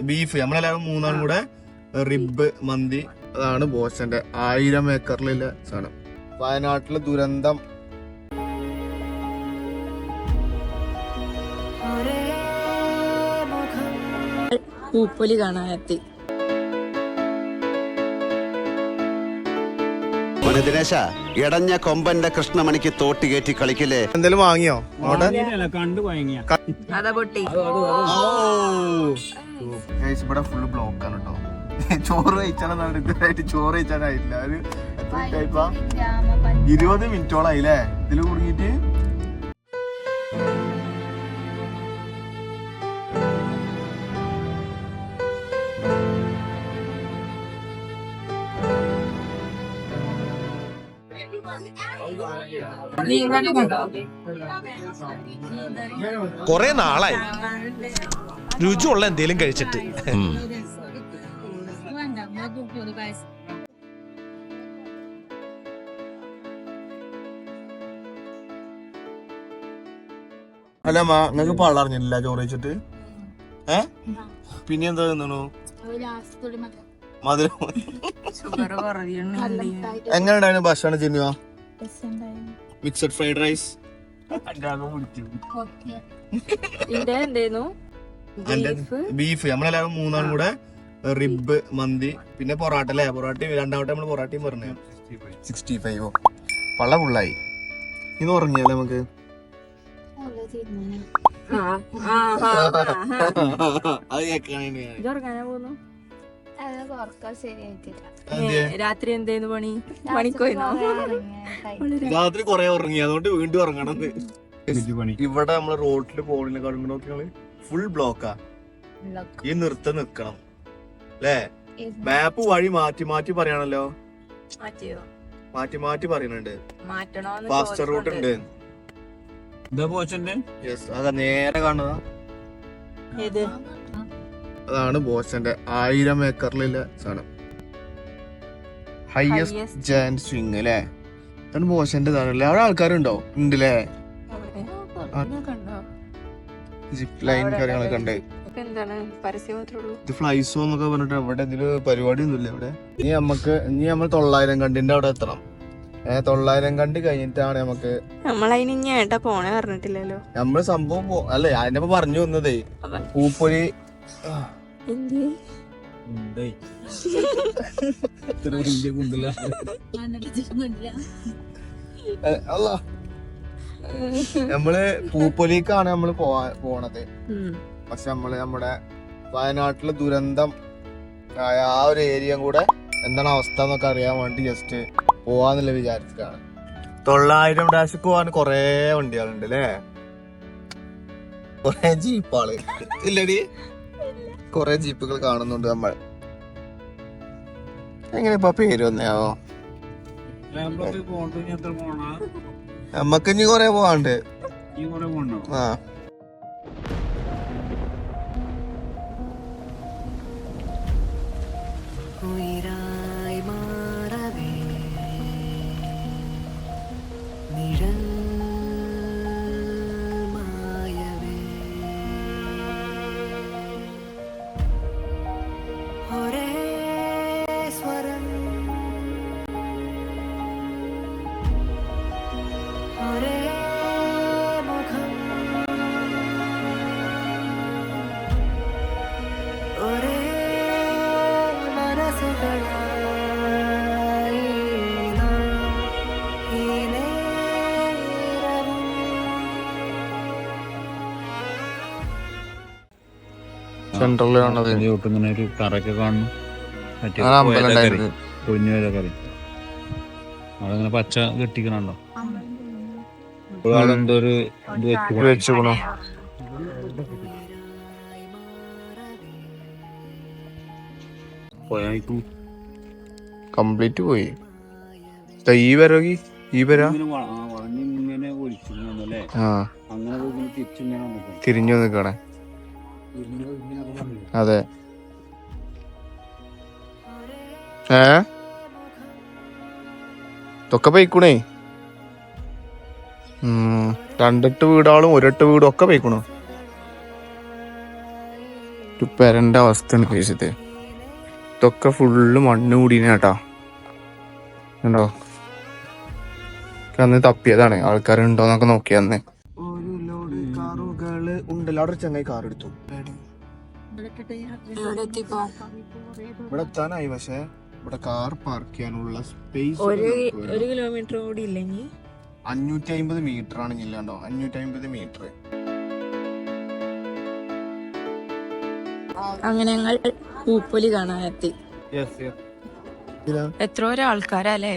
Beef. നമ്മളെല്ലാവരും മൂന്നാളും കൂടെ റിബ് മന്തി അതാണ് ബോസന്റെ ആയിരം ഏക്കറിലുള്ള സാധനം. വയനാട്ടിലെ ദുരന്തം. പൂപ്പൊലി കാണാനെത്തി മോനെ ദിനേശ ഇടഞ്ഞ കൊമ്പന്റെ കൃഷ്ണമണിക്ക് തോട്ടി കയറ്റി കളിക്കില്ലേ? എന്തെങ്കിലും വാങ്ങിയോ? അവിടെ കണ്ടു വാങ്ങിയ. അതാ പൊട്ടി. Guys, ഇവിടെ ഫുള്ള് ബ്ലോക്ക് ആണ് കേട്ടോ ചോറ് കഴിച്ചാലും ഇതുവരായിട്ട് ചോറ് കഴിച്ചാലായില്ല ഒരു എത്ര minute ആയിപ്പാ? ഇരുപത് മിനിറ്റോളായില്ലേ ഇതിൽ കുടുങ്ങിട്ട് കൊറേ നാളായി. രുചിയുള്ള എന്തേലും കഴിച്ചിട്ട്. അല്ല മാ നിങ്ങക്ക് പള്ളറിഞ്ഞില്ല ചോറ് കഴിച്ചിട്ട്? ഏ? പിന്നെ എന്താ തിന്നണു? മധുരം. എങ്ങനെ ഉണ്ടായിരുന്നു ഭക്ഷണം ചിന്നുവ മിക്സഡ് ഫ്രൈഡ് റൈസ്. ബീഫ്? നമ്മളെല്ലാവരും മൂന്നാളും കൂടെ റിബ് മന്തി പിന്നെ പൊറാട്ട അല്ലേ? പൊറാട്ട രണ്ടാമത്തെ നമ്മൾ പൊറാട്ടയും പറഞ്ഞു. സിക്സ്റ്റി ഫൈവോ പള്ള ഫുള്ളായി. ഇന്ന് ഉറങ്ങിയല്ലേ നമുക്ക്? അത് കേൾക്കണേ ശരിയായിട്ടില്ല. രാത്രി എന്തേന്ന് പണി? പണിക്കോയിന്നോ രാത്രി കൊറേ ഉറങ്ങി അതുകൊണ്ട് വീണ്ടും ഉറങ്ങണം ഇവിടെ നമ്മളെ റോഡിൽ പോളിനെക്കാളും നോക്കിയാൽ ഫുൾ ബ്ലോക്കാ ഈ നിർത്തം നിക്കണം. അല്ലേ? മാപ്പ് വഴി മാറ്റി മാറ്റി പറയണല്ലോ. മാറ്റിയോ? മാറ്റി മാറ്റി പറയണുണ്ട്. ഫാസ്റ്റർ റൂട്ട് ഉണ്ട്. നേരെ കാണുക ഏത്? അതാണ് ബോസിന്റെ ആയിരം ഏക്കറിലുള്ള സാധനം. ഹയസ്റ്റ് ജാൻ സ്വിങ് അല്ലേ അതാണ് ബോസിന്റെ ഇതാണല്ലേ? അവിടെ ആൾക്കാരുണ്ടോ? ഉണ്ടല്ലേ? ജിപ്പ് ലൈൻ കാര്യങ്ങളൊക്കെ ഉണ്ട്. ഇത് ഫ്ലൈസോ എന്നൊക്കെ പറഞ്ഞിട്ട് ഇവിടെ എന്തെങ്കിലും പരിപാടി ഒന്നുമില്ല ഇവിടെ ഇനി നമുക്ക് ഇനി നമ്മൾ തൊള്ളായിരം കണ്ടിന്റെ അവിടെ എത്തണം. ഏഹ് തൊള്ളായിരം കണ്ട് കഴിഞ്ഞിട്ടാണ് നമുക്ക് നമ്മളതിന് ഇനി ഏട്ടാ പോണേ പറഞ്ഞിട്ടില്ലല്ലോ. നമ്മൾ സംഭവം അല്ലേ അതിന്റെ പറഞ്ഞു വന്നതേ. പൂപ്പൊലി എന്ത്? അല്ലാ. നമ്മൾ പൂപ്പൊലിക്കാണ് നമ്മൾ പോവാ പോണത്. പക്ഷെ നമ്മൾ നമ്മുടെ വയനാട്ടിലെ ദുരന്തം ആയ ആ ഒരു ഏരിയ കൂടെ എന്താണ് അവസ്ഥ എന്നൊക്കെ അറിയാൻ വേണ്ടി ജസ്റ്റ് പോവാന്നുള്ള വിചാരിച്ചിട്ടാണ്. തൊള്ളായിരം ഡാഷ് പോവാൻ കൊറേ വണ്ടികളുണ്ട് അല്ലേ കൊറേ ജീപ്പാൾ. ഇല്ലടി? കൊറേ ജീപ്പുകൾ കാണുന്നുണ്ട് നമ്മൾ. എങ്ങനെ ഇപ്പൊ പേര് വന്നെയാവോ നമ്മക്ക് ഇനി കൊറേ പോവാണ്ട്. ആ. സെൻട്രലിലാണത്. ഇങ്ങനെ ഒരു തറയൊക്കെ കാണുന്നു മറ്റേ കറി അവിടെ ഇങ്ങനെ പച്ച കെട്ടിക്കണുണ്ടോ? എന്തോ ഒരു ഇത് വെച്ചുക്കണോ പോയായിരിക്കും കംപ്ലീറ്റ് പോയി. ഈ വരകി ഈ വര? തിരിഞ്ഞു പറഞ്ഞു. അതെ. ഏ? ഇതൊക്കെ പോയിക്കണേ. രണ്ടെട്ട് വീടാളും ഒരെട്ട് വീടും ഒക്കെ പോയിക്കണു. ഒരു പെരണ്ട അവസ്ഥയാണ് കഴിച്ചത് ഇതൊക്കെ ഫുള്ള് മണ്ണ് കൂടിയാണ് കേട്ടാ ഉണ്ടോ അന്ന് തപ്പിയതാണ്. ആൾക്കാരുണ്ടോന്നൊക്കെ നോക്കിയന്ന് ഉണ്ടല്ലോ. അവിടെ ഒരു ചങ്ങായി കാർ എടുത്തു. ഇവിടെ എത്താനായി പക്ഷെ ഇവിടെ കാർ പാർക്ക് ചെയ്യാനുള്ള സ്പേസ് ഒരു കിലോമീറ്റർ കൂടി ഇല്ല ഇനി? അഞ്ഞൂറ്റി അമ്പത് മീറ്റർ ആണ് ഇല്ലാണ്ടോ അഞ്ഞൂറ്റി അമ്പത് മീറ്റർ അങ്ങനെ ഞങ്ങൾ പൂപ്പൊലി കാണാൻ എത്തി എത്രയോ ആൾക്കാരല്ലേ?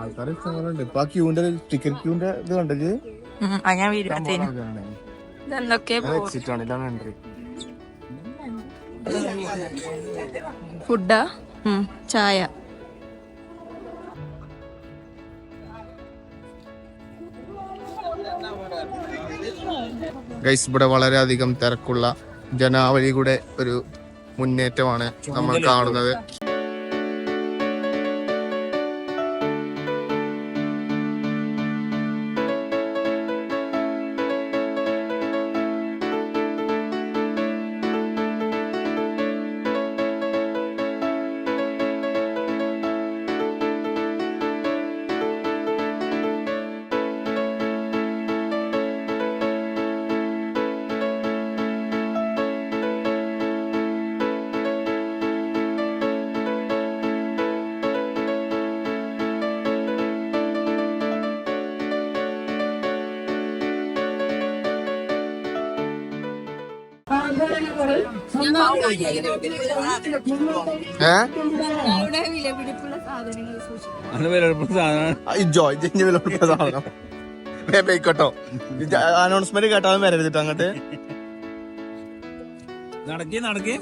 ആൾക്കാർ ഇഷ്ടങ്ങളുണ്ട് ഇപ്പൊ ആ ക്യൂന്റെ ടിക്കറ്റ് ക്യൂന്റെ ഇത് കണ്ടത് ഞാൻ എക്സിറ്റ് ആണ് ഇതാണ് എൻട്രി ഫുഡാ? ചായ. ഗൈസ് ഇവിടെ വളരെയധികം തിരക്കുള്ള ജനാവലിയുടെ ഒരു മുന്നേറ്റമാണ് നമ്മൾ കാണുന്നത്. വിലപിടിപ്പുള്ള സാധനം. ബേക്കട്ടോ അനൗൺസ്മെന്റ് കേട്ടാലും വരരുതിട്ടോ അങ്ങോട്ട്. നടക്കി നടക്കി.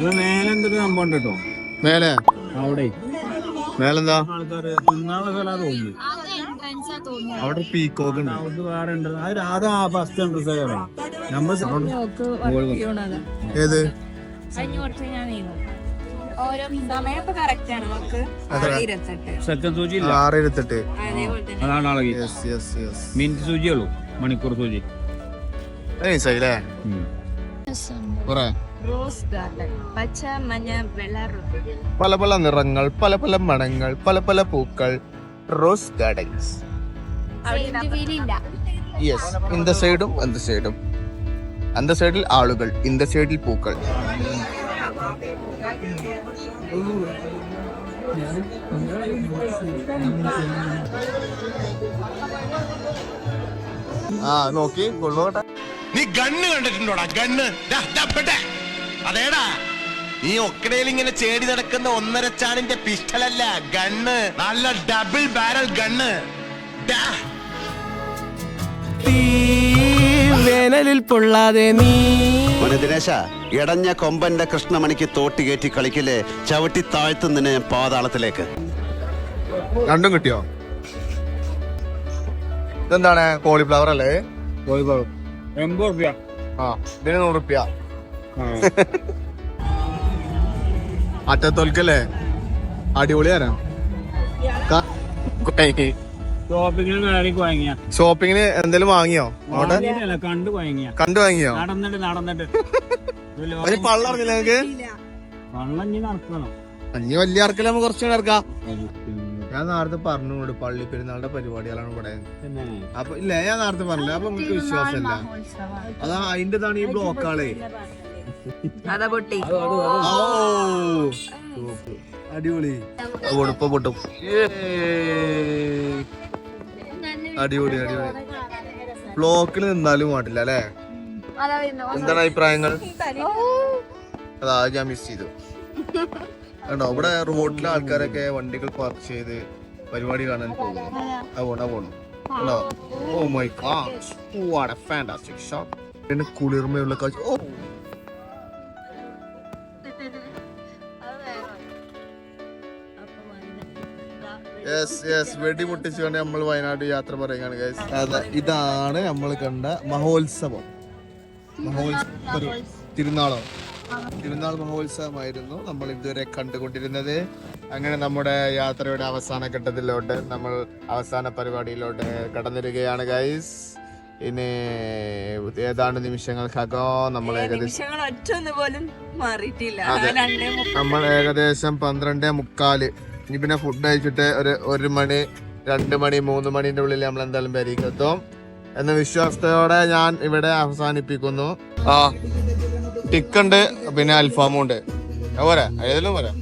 മേലെ എന്തൊക്കെ സംഭവം ഉണ്ട് കേട്ടോ? മേലെ? അവിടെ. മേലെന്താ? അവിടെ പീക്കോക്ക് ഉണ്ട്. വേറെ ഉണ്ട്. അത് ആ ഫസ്റ്റ് എൻട്രൻസ് നമ്മൾ ഏത്? ആറ് ഇരുപത്തെട്ട് അതാണ് അളകി മിനിറ്റ് സൂചിയുള്ളൂ മണിക്കൂർ സൂചി. നൈസായില്ലേ കുറെ? റോസ് ഗാർഡൻ പച്ച മഞ്ഞ വെള്ള പല പല നിറങ്ങൾ പല പല മണങ്ങൾ പല പല പൂക്കൾ. റോസ് ഗാർഡൻസ് യെസ് ഇന്ത സൈഡും അന്ത സൈഡും അന്ത സൈഡിൽ ആളുകൾ ഇന്ത സൈഡിൽ പൂക്കൾ. ആ നോക്കി കൊള്ളോട്ടെ നീ ഗണ്ണ് കണ്ടിട്ടുണ്ടോടാ ഗണ്ണ്. അതേടാ. നീ ഒക്കടയിൽ ഇങ്ങനെ ചേടി നടക്കുന്ന ഒന്നര ചാണിന്റെ പിസ്റ്റളല്ല ഗണ്ണ്. നല്ല ഡബിൾ ബാരൽ ഗണ്ണ്. ദാ. വേനലിൽ പൊള്ളാതെ നീ. ദിനേശ ഇടഞ്ഞ കൊമ്പന്റെ കൃഷ്ണമണിക്ക് തോട്ടി കയറ്റി കളിക്കില്ലേ ചവിട്ടി താഴ്ത്തുന്നതിന് പാതാളത്തിലേക്ക്. രണ്ടും കിട്ടിയോ? ഇതെന്താണ്? കോളിഫ്ലവർ അല്ലേ? കോളിഫ്ലവർ. എൺപത് റുപ്യ. ആ ഇതിന് നൂറ് റുപ്യ. അറ്റത്തോൽക്കല്ലേ അടിപൊളി തരാം ഷോപ്പിങ്ങിന് എന്തെങ്കിലും വാങ്ങിയോ? അവിടെ? കണ്ടു വാങ്ങിയ കണ്ടു വാങ്ങിയോ? നടന്നിട്ട് നടന്നിട്ട്. ഒരു പള്ള അറിഞ്ഞില്ല നിങ്ങക്ക്? നടക്കണം. അഞ്ഞ് വലിയ ആർക്കല്ല നമുക്ക് കുറച്ചുകൂടെ ഇറക്കാം ഞാൻ നേരത്തെ പറഞ്ഞോട് പള്ളി പെരുന്നാളുടെ പരിപാടികളാണ് ഇവിടെ. അപ്പൊ ഇല്ല ഞാൻ നേരത്തെ പറഞ്ഞില്ല. അപ്പൊ നമുക്ക് വിശ്വാസമില്ല. അതാ അതിന്റെതാണ് ഈ ബ്ലോക്കാളെ. അതാ പൊട്ടി ഓ. അടിപൊളി. കൊടുപ്പ പൊട്ടും. അടിപൊളി അടിപൊളി. ബ്ലോക്കിൽ നിന്നാലും പാടില്ല അല്ലേ? എന്താണ് അഭിപ്രായങ്ങൾ? അതാ ഞാൻ മിസ് ചെയ്തു. കണ്ടോ ഇവിടെ റോഡിലെ ആൾക്കാരൊക്കെ വണ്ടികൾ പാർക്ക് ചെയ്ത് പരിപാടി കാണാൻ പോകുന്നു. ആ പോണു കണ്ടോ? ഓ my God what a fantastic shot പിന്നെ കുളിർമയുള്ള കാഴ്ച. ഓ യെസ് യെസ് വെടി നമ്മൾ വയനാട് യാത്ര പറയുകയാണ് അതെ ഇതാണ് നമ്മൾ കണ്ട മഹോത്സവം. മഹോത്സവം തിരുനാളോ? തിരുനാൾ മഹോത്സവമായിരുന്നു നമ്മൾ ഇതുവരെ കണ്ടുകൊണ്ടിരുന്നത്. അങ്ങനെ നമ്മുടെ യാത്രയുടെ അവസാന ഘട്ടത്തിലോട്ട് നമ്മൾ അവസാന പരിപാടിയിലോട്ട് കടന്നിരിക്കുകയാണ് ഗൈസ് ഇനി ഏതാണ്ട് നിമിഷങ്ങൾക്കകം നമ്മൾ ഏകദേശം നമ്മൾ ഏകദേശം പന്ത്രണ്ട് മുക്കാൽ. ഇനി പിന്നെ ഫുഡ് കഴിച്ചിട്ട് ഒരു ഒരു മണി രണ്ട് മണി മൂന്ന് മണിന്റെ ഉള്ളിൽ നമ്മൾ എന്തായാലും പെരീക്കെത്തും എന്ന വിശ്വാസത്തോടെ ഞാൻ ഇവിടെ അവസാനിപ്പിക്കുന്നു. ആ ടിക്കുണ്ട് പിന്നെ അൽഫാമും ഉണ്ട്. പോരാ? ഏതെങ്കിലും പോരാ?